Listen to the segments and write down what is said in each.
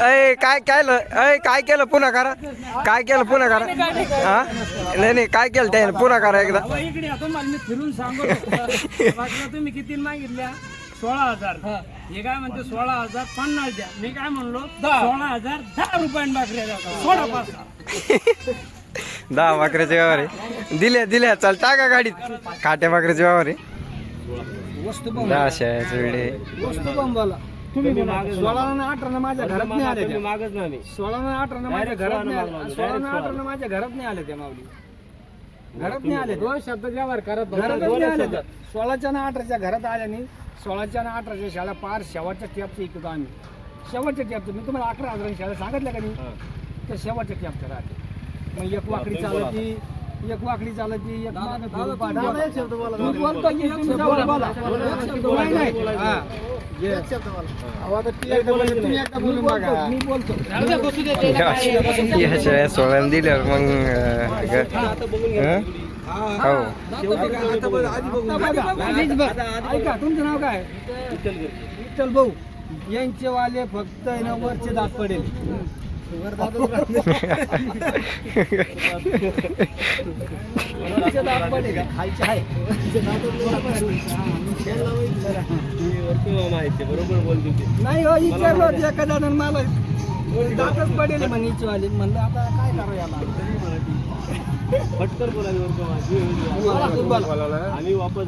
अय काय केलं? अय काय केलं? पुन्हा करा. काय केलं? पुन्हा करा. हा? नाही नाही काय केलं त्याने? पुन्हा करा एकदा. अहो, इकडे येतो मला मी फिरून तुम्ही किती मागितल्या? सोळा हजार. हे. काय म्हणते? सोळा हजार पन्नास द्या. मी काय म्हणलो? सोळा हजार दहा रुपयान बाकऱ्या द्या. सोळा पाच. दहा बकऱ्याचे व्यवहार आहे. दिल्या दिल्या. चल टाका गाडीत. काट्या बकऱ्याचे व्यवहार आहे. वस्तू दहाशे वेळे तुम्ही सोळा आणि अठरा माझ्या घरात नाही आले त्या. मागच नाही सोळा आणि अठरा माझ्या घरात नाही आले. सोळा आणि अठरा माझ्या घरात नाही आले त्या माऊली. घरात नाही आले दोन शब्द व्यवहार करत घरात नाही आले त्या. सोळाच्या ना अठराच्या घरात आल्या नाही. सोळाच्या ना अठराच्या शाळा पार शेवटच्या टॅपचं इकतो आम्ही. शेवटच्या टॅपचं मी तुम्हाला अकरा हजार शाळा सांगितलं का नाही? तर शेवटच्या टॅपचं राहते. मग एक वाकडी चालती एक वाकडी चालती एक मागं फिरून पाहता. मी बोलतो की तुम्ही जाऊ बोला. नाही, नाही. हा. अहो, आता ती एकदा बोलली, तुम्ही एकदा बोलून बघा. मी बोलतो. याशिवाय सोळ्यानं दिल्यावर मग अं, ग- हं? हो. ऐका तुमचं नाव काय? विठ्ठल भाऊ. यांचे वाले फक्त वरचे दात पडेल. बरोबर नाही हो विचारलं होतं एका जणांना मला. दातच पडेल म्हणे हिचे वाले म्हणलं आता काय करू याला? फटकर बोला. आम्ही वापस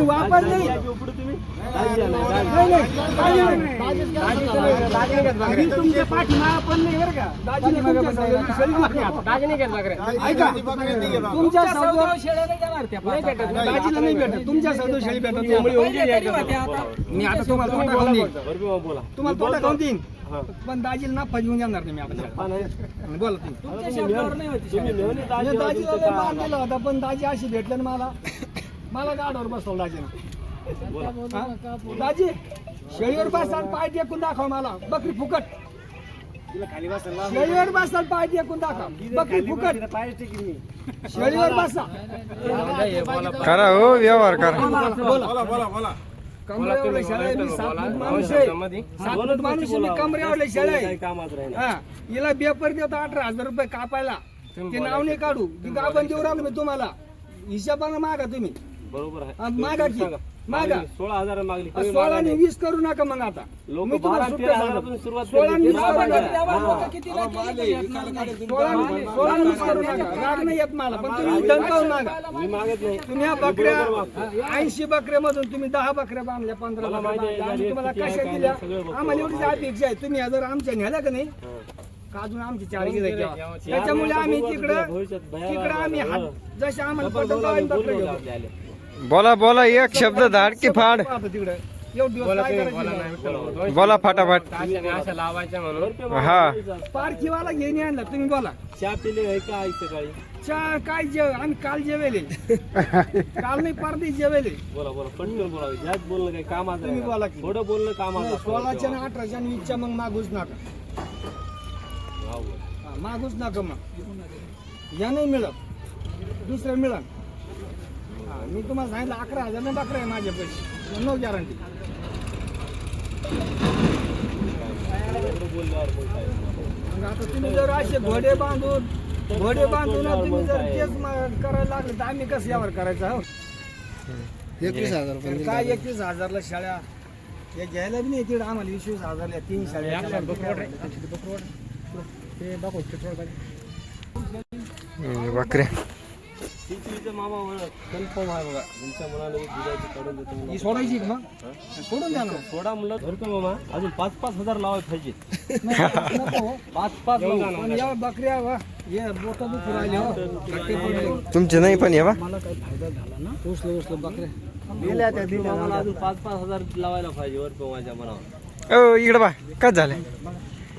वापस नाही. उपडू तुम्ही नाही, नाही, दाजी नाही. मी तुमच्या पाठीमागं पण नाही बरं का तुमच्या सौदो नाही भेटत दाजीला नाही भेटत तुमच्या सौदो शेळी भेटत नाही. मी आता तुम्हाला तोटा खाऊन देईन तुम्हाला तोटा खाऊन देईन हा. पण दाजीला ना फजवून जाणार नाही मी आता. हा, नाही. बोला तुम्ही. दाजी मी वाली दाजीला तुमचं लय काय? मार दिला होता पण दाजी अशी भेटले ना मला. मला गाडवर बसवलं दाजीनं. हा? दाजी शेळीवर बसाल पाय टेकून दाखव मला. बकरी फुकट. शेळीवर बसाल पाय टेकून दाखव. बकरी फुकट. शेळीवर बसा. करा हो व्यवहार करा. बोला. आहे, मी सात फूट माणूस आहे. माणूस आहे, मी आहे हा हिला पेपर देतो अठरा हजार रुपये कापायला. ते नाव नाही काढू. ती गाभण देऊ राहिलो मी तुम्हाला. हिशोबानं मागा तुम्ही. बरोबर आहे. हा, मागा की. मागा सोळा हजार मागली सोळा मागा आणि. वीस करू नका मग आता लोक बारा तेरा सुरुवात सोळा आणि. वीस करू. नका. सोळा आणि- सोळा आणि वीस करू नका राग नाही येत मला पण तुम्ही दणकावून मागा मी मागत नाही तुम्ही ह्या बकऱ्या ऐंशी बकऱ्यामधून तुम्ही दहा बकऱ्या बांधल्या पंधरा बकऱ्या. आम्ही तुम्हाला कशा दिल्या. आम्हाला एवढीच अपेक्षा आहे तुम्ही जर आमच्या नेल्या का नाही हा. का अजून आमची चार. त्याच्यामुळे आम्ही तिकडं तिकडं आम्ही जसे आम्हाला पटवलं बोला बोला एक शब्द धाड की फाड. तिकडं? बोला फटाफट. बरोबर हा. पारखीवाला घेऊन आणला तुम्ही बोला. चहा पिले आहे का चहा काय जेव आम्ही काल जेवेले. काल नाही परदी जेवेले. बोला बोला पटकन बोला जास्त काही कामात तुम्ही. बोला की. थोडं कामात असतं. सोळाच्या आणि अठराच्या आणि वीसच्या मग मागूच नका. मागूच नका मग. या नाही मिळत. दुसरं मिळत. हा, मी तुम्हाला सांगितलं अकरा हजार ना बकरा आहे माझ्या पैसे. No guarantee. मग आता तुम्ही जर असे घोडे बांधून घोडे बांधून तुम्ही जर तेच म- करायला लागले तर आम्ही कसं यावर करायचं हो? एकवीस हजार रुपये काय एकवीस हजारला शाळा? हे घ्यायला बी नाही तिकडे आम्हाला वीस वीस हजारला तीन शाळा हम्म, बकऱ्या मामा म्हणत कन्फर्म आहे बघा तुमच्या मनाने दुधाची काढून देतो म्हणून. ही सोडायची का मग सोडून द्या ना सोडा म्हणलं धरतो मामा अजून पाच पाच हजार लावाय पाहिजे नको हो. पाच पाच लावू. पण या बकऱ्या वा हे बोट दुखू राहिले हो धक्के पडले. तुमचे नाही पण हे बा मला काही फायदा झाला ना पोचलं पोचलं बकऱ्या दिल्या त्या दिल्या मला अजून पाच पाच हजार लावायला पाहिजे वर माझ्या मनावर ओ इकडे बा काय झालं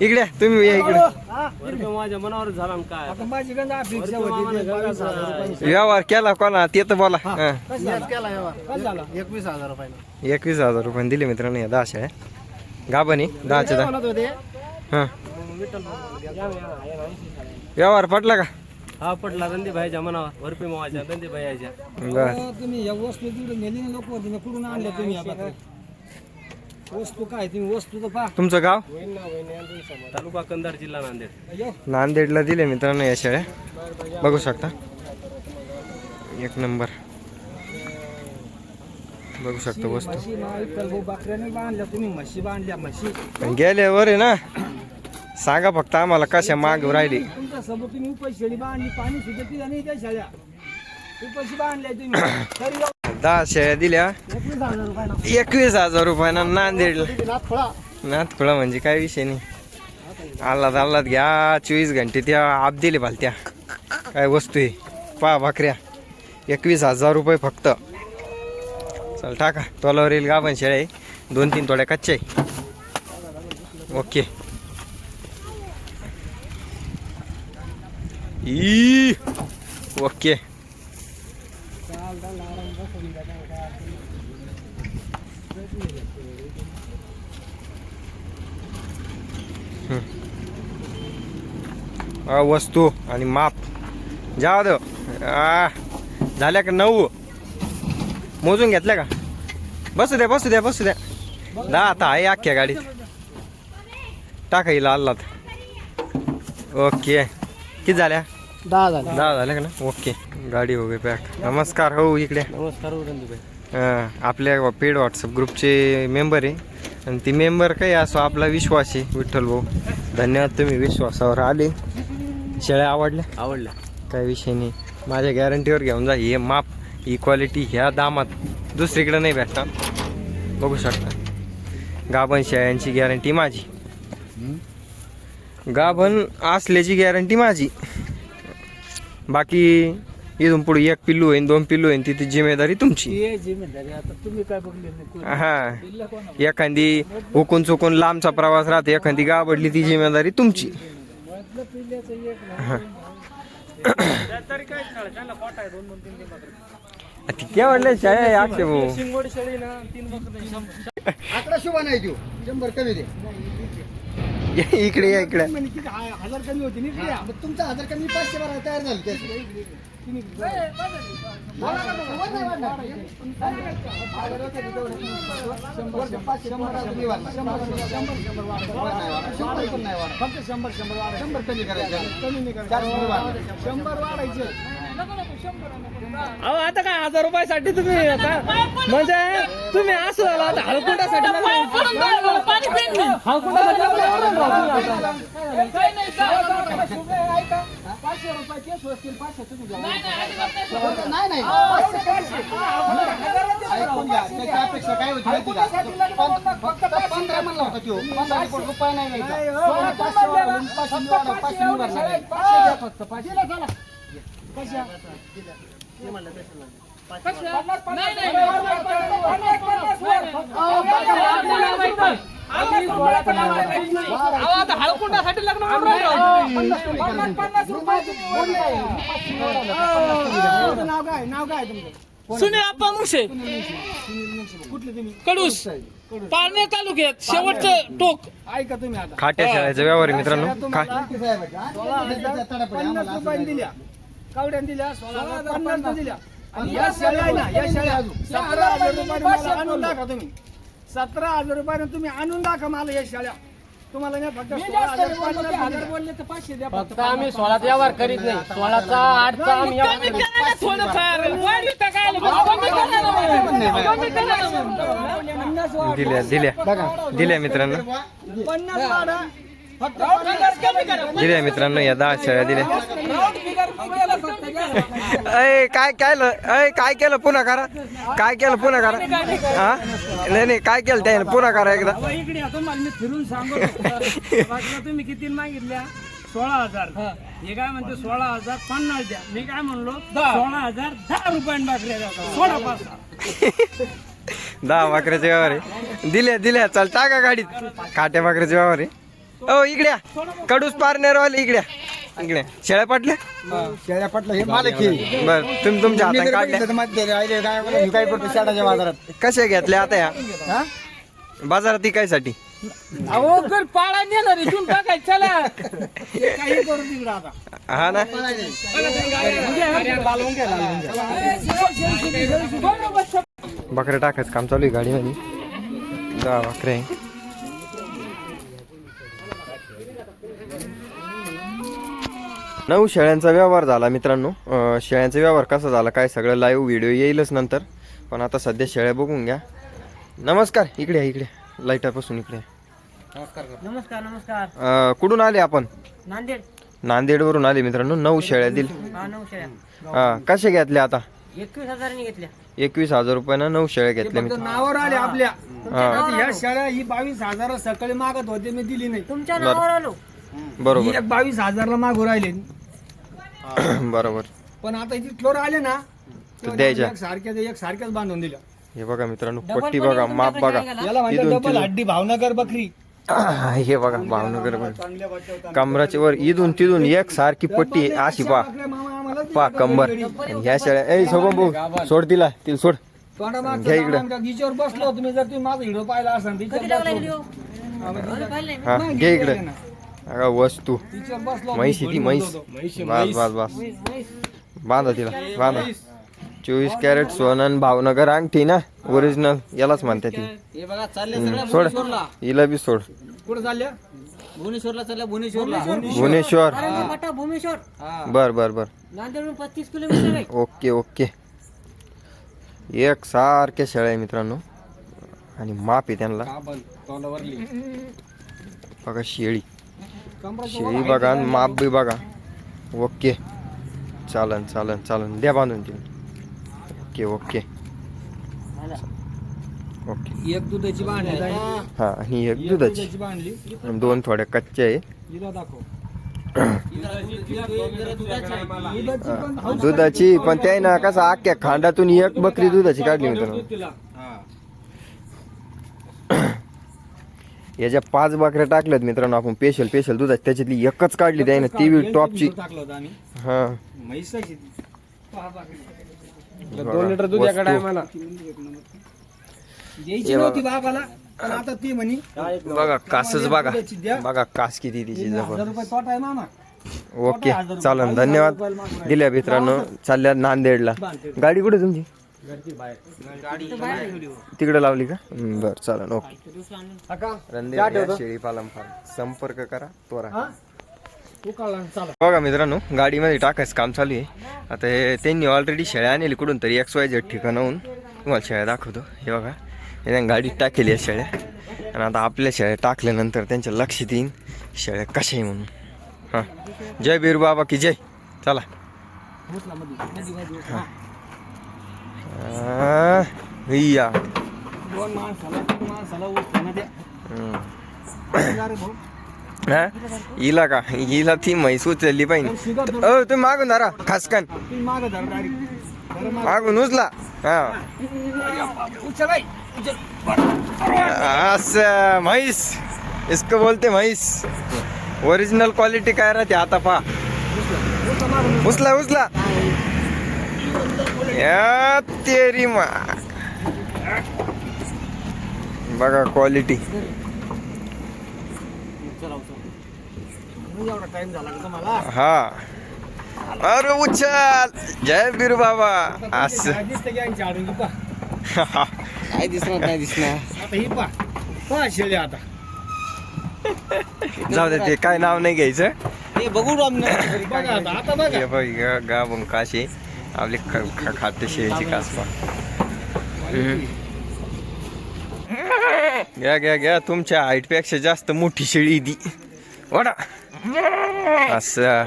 इकडे तुम्ही या इकडे. हा, वर माझ्या मनावर झाला ना काय? आता माझी गंज अपेक्षा होती. व्यवहार केला कोणा? ते तर बोला. हा. एकवीस हजार रुपये. एकवीस हजार रुपये दिले मित्रांनो या दहा शेळ्या गाभणी दहाच्या दहा. हा. व्यवहार पटला का? हा पटला. रणदी भाईच्या मनावर वरपे मावाच्या रणदी भाईच्या. तुम्ही या वस्तू तिकडे नेली लोक तुम्ही कुठून आणल्या तुम्ही? वस्तू काय तुम्ही वस्तू तर पहा. तुमचं गाव? तालुका कंधार जिल्हा नांदेड. नांदेडला दिले मित्रांनो या शेळ्या बघू शकता. एक नंबर. बघू शकता वस्तू. म्हशी ना विठ्ठल भाऊ बकऱ्याने बांधल्या तुम्ही. म्हशी बांधल्या म्हशी पण गेल्यावर आहे ना सांगा फक्त आम्हाला कशा माग राहिली. तुमच्यासमोर तुम्ही उपाशी शेळी बांधली पाणी सुद्धा पिला नाही त्या शेळ्या उपाशी बांधल्या तुम्ही. तरी. दहा शेळ्या दिल्या. एकवीस हजार रुपये ना. एकवीस रुपयाना नांदेडला. नाथखुळा म्हणजे काय विषय नाही. आल्लाद आल्लाद घ्या चोवीस घंटे त्या आप दिले भालत्या काय वस्तू आहे? पहा भाकऱ्या. एकवीस हजार रुपये फक्त. चल टाका. तोलावर येईल गाभण शेळ्या आहे. दोन तीन तोड्या कच्चे आहे. ओके. ई. ओके अ, वस्तू आणि माप. जाऊ दो. आ, झाल्या का नऊ? मोजून घेतल्या का? बसू द्या बसू द्या बसू द्या दहा आता आहे अख्ख्या गाडीत. टाका येईल आल्लात ओके. किती झाल्या? दहा झाले दहा झाल्या का ना? ओके. गाडी हो गई पॅक नमस्कार हो इकडे. नमस्कार अं, आपल्या पेड व्हॉट्सअप ग्रुपचे मेंबर आहे. आणि ती मेंबर काही असो आपला विश्वास आहे विठ्ठल भाऊ. धन्यवाद तुम्ही विश्वासावर आले. शेळ्या आवडल्या? आवडल्या. काही विषय नाही. माझ्या गॅरंटीवर घेऊन जा. हे माप ही क्वालिटी ह्या दामात दुसरीकडे नाही भेटणार. बघू शकता. गाभण शेळ्यांची गॅरंटी माझी. गाभण असल्याची गॅरंटी माझी. बाकी इथून पुढे एक पिल्लू होईन दोन पिल्लू होईन तिथे जिम्मेदारी तुमची. हे जिम्मेदारी आता तुम्ही काय बघले नाही कोणी. हा. दिलं कोणा? एखादी हुकून चुकून लांबचा प्रवास राहते एखादी गावडली ती जिम्मेदारी तुमची. किती आवडल्या शाळा अक्षय भाऊ. शिंगोड शेळी ना तीन बकरे शंभर. अकरा शुभा नाही देऊ शंभर कमी दे. इकडे या इकडे म्हणे हा- हजार कमी होती ना इकडे या. मग तुमचा हजार कमी पाचशे बारा तयार झाले त्याचे तुम्ही- शंभर पण नाही वाढणार. फक्त शंभर शंभर शंभर कमी करायचं कमी नाही चारशे करायचं. वाढणार. शंभर वाढायचे अहो आता काय हजार रुपयासाठी तुम्ही काय म्हणजे तुम्ही असं झालं आता. नाही नाही काय होती माहिती का फक्त पंधरा म्हणला होता तो पंधरा कोटी रुपये नाही नाही, घ्यायचा. सोळा पाचशे पाचशे वाढवून, पाचशे द्या फक्त, पाचशे. पन्नास, रुपये नाव काय नाव काय तुमचं आप्पा कडूस पारणे तालुक्यात शेवटचं टोक ऐका तुम्ही आता खाट्या व्यवहार मित्रांनो कावड्याने दिल्या सोळा हजार पन्नास. दिल्या. आणि या शेळ्या आहे ना या शेळ्या सतरा हजार रुपयाने मला आणून दाखवा तुम्ही. सतरा हजार रुपयाने तुम्ही आणून दाखवा मला या शेळ्या. तुम्हाला नाही फक्त सोळा हजार पन्नास हजार बोलले तर पाचशे द्या फक्त. आम्ही सोळाचा व्यवहार करीत नाही. सोळाचा आठचा आम्ही व्यवहार दिल्या दिल्या दिल्या मित्रांनो. पन्नास वाढा. दिल्या मित्रांनो या दहा शेळ्या दिल्या. अय काय केलं? अय काय केलं? पुन्हा करा. काय केलं? पुन्हा करा. हा? नाही नाही काय केलं त्याने? पुन्हा करा एकदा. फिरून सांगतो. बाकीला तुम्ही किती मागितल्या? सोळा हजार. हे. काय म्हणते? सोळा हजार पन्नास द्या. मी काय म्हणलो? सोळा हजार दहा रुपयाने बाकऱ्या द्या. सोळा पाच. दहा भाकऱ्याचे व्यवहार आहे. दिल्या दिल्या. चल टाका गाडीत. खाट्या भाकऱ्याचे व्यवहार आहे. ओ इकड्या कडूस पारनेरवाले इकड्या इकडे शेळ्या पाटल्या? शेळ्या पटलं हे मालक. बर तुम्ही तुमच्या हातात काढल्या. काय करतो शेळाच्या बाजारात? कशा घेतल्या आता या? हा? बाजारात विकायसाठी. अहो कर पाळा चला. काही करू तिकडे आता हा ना? बकऱ्या टाकायचं काम चालू आहे गाडीमध्ये दहा बकऱ्या. नऊ शेळ्यांचा व्यवहार झाला मित्रांनो. शेळ्यांचा व्यवहार कसा झाला काय सगळं लाईव्ह व्हिडिओ येईलच नंतर. पण आता सध्या शेळ्या बघून घ्या. नमस्कार इकडे इकडे लाईटापासून इकडे. नमस्कार नमस्कार अं, कुठून आले आपण? नांदेड. नांदेडवरून आले मित्रांनो नऊ शेळ्या दिल. हा नऊ शेळ्या. हा कशा घेतल्या आता? एकवीस हजारांनी घेतल्या. एकवीस हजार रुपयानं नऊ शेळ्या घेतल्या मित्रांनो. नावावर आले आपल्या. हा. आता ह्या शाळा ही बावीस हजार सकाळी मागत होते मी दिली नाही. तुमच्या नावावर आलो. ही बरोबर. एक बावीस हजारला मागू राहिले. बरोबर पण आता इथे फ्लोर आले ना द्यायच्या. एक सारख्याच एक सारख्याच बांधून दिल्या हे बघा मित्रांनो पट्टी बघा माप बघा? याला डबल. हड्डी भावनगर बकरी हे बघा भावनगर बघा कमराच्या वर इथून तिथून एक सारखी पट्टी अशी पा आपल्या मामा आम्हाला दिली पा कंबर. आणि ह्या शेळ्या ए सोबत भाऊ सोड तिला तिला सोड तोंडामागचं घ्या इकडं. बसलो तुम्ही जर तुम्ही माझा पाहिला असाल तिच्यावर बसलो. पाहिलं नाही. हा घे इकडे. अगं वस्तू. म्हैस मी ती म्हैस. बस बस बस. बांधा तिला बांधा. चोवीस कॅरेट सोनन भावनगर अंगठी ना ओरिजिनल यालाच म्हणते ती. हे सोड. हिला बी सोड. कुठं चालल्या? भुवनेश्वरला चालल्या भुवनेश्वरला. भुवनेश्वर. हा. बर बर बर. Okay okay. एक सारख्या शेळ्या आहे मित्रांनो. आणि माप आहे त्यांना. बघा शेळी. शेळी बघा आणि माप बी बघा. ओके. चालन चालन चालन. द्या बांधून तिला. Okay okay. ओके. एक दुधाची बांधली. हा आणि एक दुधाची. बांधली आणि दोन थोड्या कच्च्या आहे. हिला दाखव. दुधाची पण त्या ना कसं अख्ख्या खांडातून एक बकरी दुधाची काढली मित्रांनो तिला याच्या पाच बकऱ्या टाकल्यात मित्रांनो आपण. स्पेशल स्पेशल दुधाची. त्याच्यातली एकच काढली त्याने ती बी टॉपची हा. दोन लिटर दूध आता ती म्हणी बघा कासच बघा. बघा कास किती तिची जबर ओके चालन धन्यवाद. दिल्या मित्रांनो चालल्या नांदेडला. गाडी कुठे तुमची? तिकडे लावली का? हम्म, बरं चालन ओके. रणदेव शेळी पालन फार्म. संपर्क करा त्वरा. तू कळला चला. बघा मित्रांनो गाडीमध्ये टाकायचं काम चालू आहे. आता हे त्यांनी ऑलरेडी शेळ्या आणली कुठून तरी एक्स वाय झेड ठिकाणाहून. तुम्हाला शेळ्या दाखवतो. हे बघा हे त्यांनी गाडीत टाकेली आहे शेळ्या. आणि आता आपल्या शेळ्या टाकल्यानंतर त्यांच्या लक्षात येईन शेळ्या कशा आहे म्हणून. हां. जय बीर बाबा की जय. चला. आ, हिया. दोन माणसाला तीन माणसाला उचलणं द्या. हम्म. अरे भाऊ हा? हिला का? हिला ती म्हैस उचलली पाहिजे. अ तुम्ही मागून धरा खासकन. मागं धरा मागं. मागून उचला. हा. उचल आई. असं म्हैस. इसको बोलते म्हैस. ओरिजिनल क्वालिटी काय राहते आता पा उचला. उचला तेरी मा. बघा क्वालिटी हा. अरे उचल. जय बिरू बाबा. असं. काय दिसणार नाही दिसणार. आता ही जाऊ दे ते काय नाव नाही घ्यायचं. हे बघू आता आता बघा. हे बघ गा- गाभण काशी. आपली ख- ख- खाद्य शेळीची कासपा घ्या घ्या घ्या तुमच्या हाईटपेक्षा जास्त मोठी शेळी दी. वडा असं.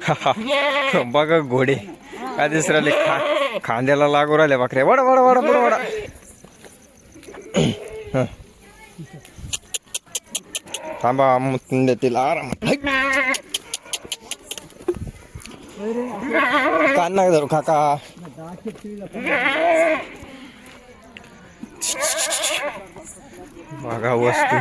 बघा घोडे. काय दिस राहिले? खा खांद्याला लागू राहिले बकऱ्या. वडा वडा वडा वडा वडा. थांबा देतील. आराम कान नका धरू काका. बघा वस्तू.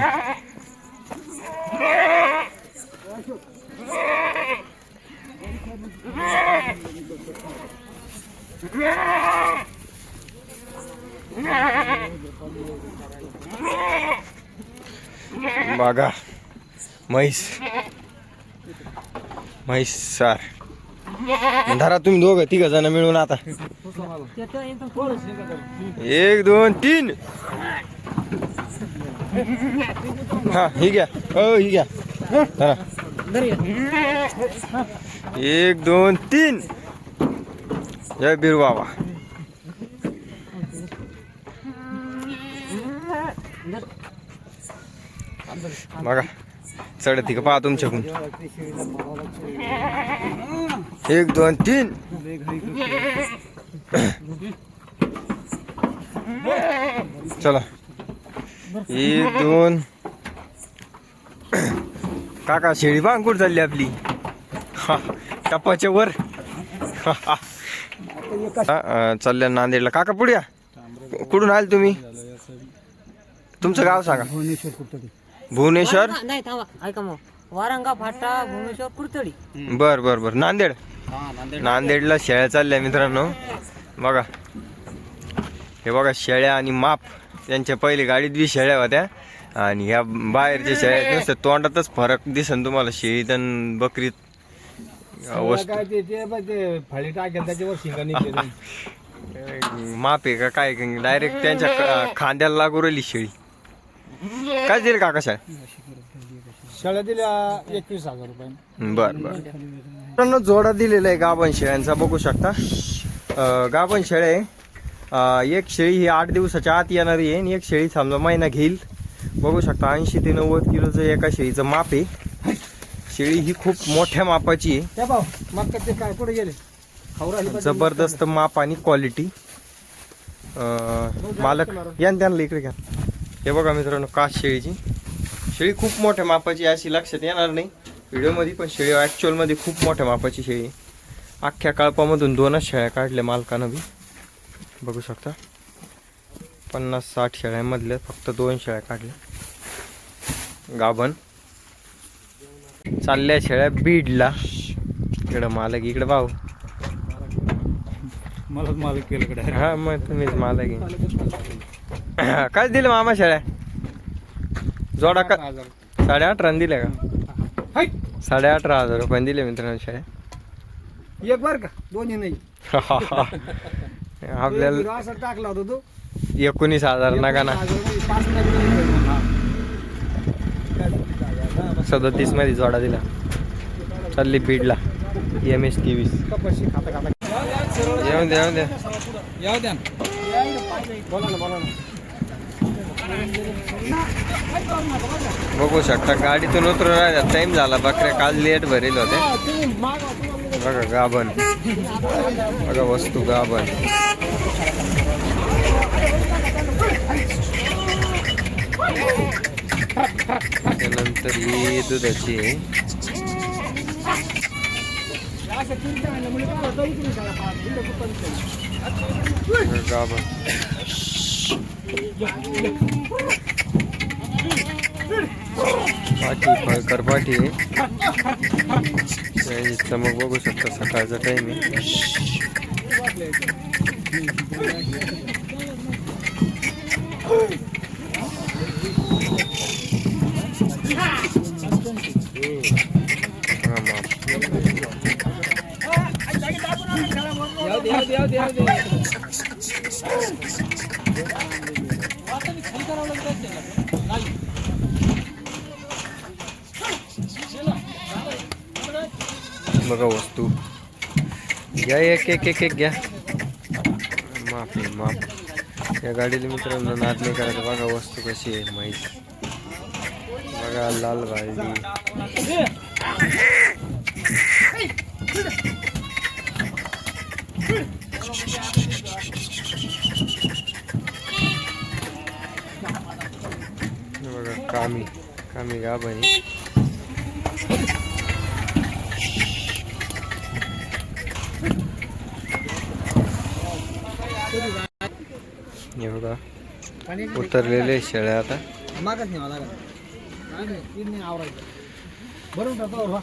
बघा म्हैस. म्हैस सर. धरा तुम्ही दोघं तिघ जण मिळून आता. एक दोन तीन. हा ही घ्या. हो ही घ्या. धरा. एक दोन तीन. जय बिरू बाबा. बघा. चढती का पहा तुमच्याकडून एक दोन तीन. चला. एक दोन. काका शेळी बांग चालली आपली. हा, टपाच्या वर. चालल्या नांदेडला. काका पुढे या. कुठून आले तुम्ही? तुमचं गाव सांगा. भुवनेश्वर नाही थांबा. ऐका मग. वारंगा फाटा भुवनेश्वर कुर्तडी बर बर बर. नांदेड. नांदेडला शेळ्या चालल्या मित्रांनो. बघा. हे बघा शेळ्या आणि माप. त्यांच्या पहिले गाडीत बी शेळ्या होत्या. आणि ह्या बाहेरच्या शेळ्या नुसतं तोंडातच फरक दिसन तुम्हाला. शेळीत आणि बकरीत अं, वस्तू काय ते ते बघ ते फळी टाकेल त्याच्यावर शिंगा निघते. माप आहे का काय डायरेक्ट त्यांच्या क- खांद्याला लागू राहिली शेळी. काय दिली काका साहेब शेळ्या दिल्या एकवीस हजार रुपये. बर बर. मित्रांनो जोडा दिलेला आहे गाभण शेळ्यांचा बघू शकता. अं, गाभण शेळ्या आहे. अं, एक शेळी ही आठ दिवसाच्या आत येणारी आहे आणि एक शेळी समजा महिना घेईल. बघू शकता ऐंशी ते नव्वद किलोचं एका शेळीचं माप आहे. शेळी ही खूप मोठ्या मापाची आहे. त्या भाऊ मग ते काय कुठे गेले? खाऊ राहिले पाहिजे. जबरदस्त माप आणि क्वालिटी मालक या न त्यांना इकडे घ्या. हे बघा मित्रांनो कास शेळीची. शेळी खूप मोठ्या मापाची अशी लक्षात येणार नाही. व्हिडिओमध्ये पण शेळी ॲक्च्युअलमध्ये खूप मोठ्या मापाची शेळी. अख्ख्या कळपामधून दोनच शेळ्या काढल्या मालकानं बी. बघू शकता. पन्नास साठ शेळ्यांमधल्या फक्त दोन शेळ्या काढल्या. गाभण. चालल्या शेळ्या बीडला. इकडं मालक इकडं भाऊ. मलाच मालक केलं हा मग तुम्हीच मला घे काय दिलं मामा शेळ्या जोडा का साडे अठरा दिल्या का? साडे अठरा हजार रुपये दिले मित्रांनो शेळ्या एक बर का? दोन्ही नाही. आपल्याला असं टाकला होता तो. एकोणीस हजार नका ना. पाच नग सदतीसमध्ये जोडा दिला. चालली बीडला. एम एस टी वीस कपाशी खाता खाता. येऊन द्या येऊन द्या याव द्या बोला ना बोला ना. बघू शकता गाडीतून उतरून राहिला टाइम झाला बकऱ्या काल लेट भरेल होते. बघा गाभण. बघा वस्तू गाभण. त्यानंतर ही दुधाची आहे. गाभण. पाठी फळकर पाठी. आहे त्याची चमक बघू शकता सकाळचा टाइम आहे. हा, माप. बघा वस्तू. घ्या एक एक एक एक घ्या. माफ माफ. या गाडीला मित्रांनो नाद नाही करायचं. बघा वस्तू कशी आहे माहीत. बघा लाल भाजी हे बघा कामी कामी गा बनी हे बघा उतरलेले शेळ्या आता. मागच नाही मला बरोबर